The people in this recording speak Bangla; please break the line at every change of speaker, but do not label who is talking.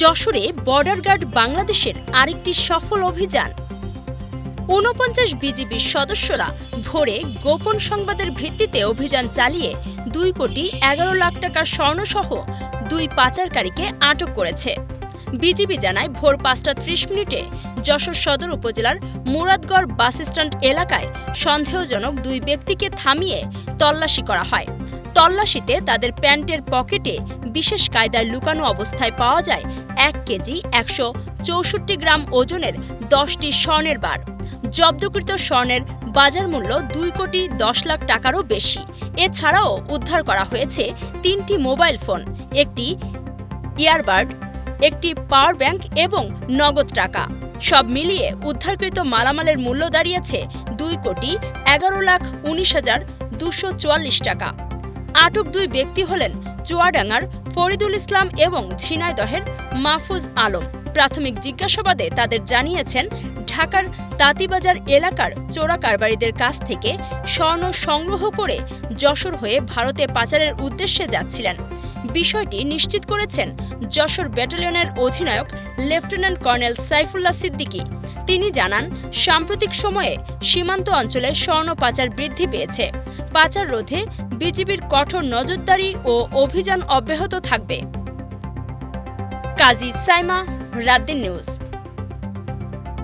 যশোরে বর্ডার গার্ড বাংলাদেশের আরেকটি সফল অভিযান। ঊনপঞ্চাশ বিজিবির সদস্যরা ভোরে গোপন সংবাদের ভিত্তিতে অভিযান চালিয়ে দুই কোটি এগারো লাখ টাকার স্বর্ণসহ দুই পাচারকারীকে আটক করেছে। বিজিবি জানায়, ভোর পাঁচটা ত্রিশ মিনিটে যশোর সদর উপজেলার মুরাদগড় বাস স্ট্যান্ড এলাকায় সন্দেহজনক দুই ব্যক্তিকে থামিয়ে তল্লাশি করা হয়। তল্লাশিতে তাদের প্যান্টের পকেটে বিশেষ কায়দায় লুকানো অবস্থায় পাওয়া যায় এক কেজি একশো চৌষট্টি গ্রাম ওজনের দশটি স্বর্ণের বার। জব্দকৃত স্বর্ণের বাজার মূল্য দুই কোটি দশ লাখ টাকারও বেশি। এছাড়াও উদ্ধার করা হয়েছে তিনটি মোবাইল ফোন, একটি ইয়ারবাড, একটি পাওয়ার ব্যাংক এবং নগদ টাকা। সব মিলিয়ে উদ্ধারকৃত মালামালের মূল্য দাঁড়িয়েছে দুই কোটি এগারো লাখ উনিশ হাজার দুশো চুয়াল্লিশ টাকা। আটক দুই ব্যক্তি হলেন চুয়াডাঙ্গার ফরিদুল ইসলাম এবং ঝিনাইদহের মাহফুজ আলম। প্রাথমিক জিজ্ঞাসাবাদে তাদের জানিয়েছেন, ঢাকার তাঁতিবাজার এলাকার চোরা কারবারিদের কাছ থেকে স্বর্ণ সংগ্রহ করে যশোর হয়ে ভারতে পাচারের উদ্দেশ্যে যাচ্ছিলেন। বিষয়টি নিশ্চিত করেছেন যশোর ব্যাটালিয়নের অধিনায়ক লেফটেন্যান্ট কর্নেল সাইফুল্লাহ সিদ্দিকী। তিনি জানান, সাম্প্রতিক সময়ে সীমান্ত অঞ্চলে স্বর্ণ পাচার বৃদ্ধি পেয়েছে। পাচার রোধে বিজিবির কঠোর নজরদারি ও অভিযান অব্যাহত থাকবে। কাজী সাইমা রাদ্দিন নিউজ।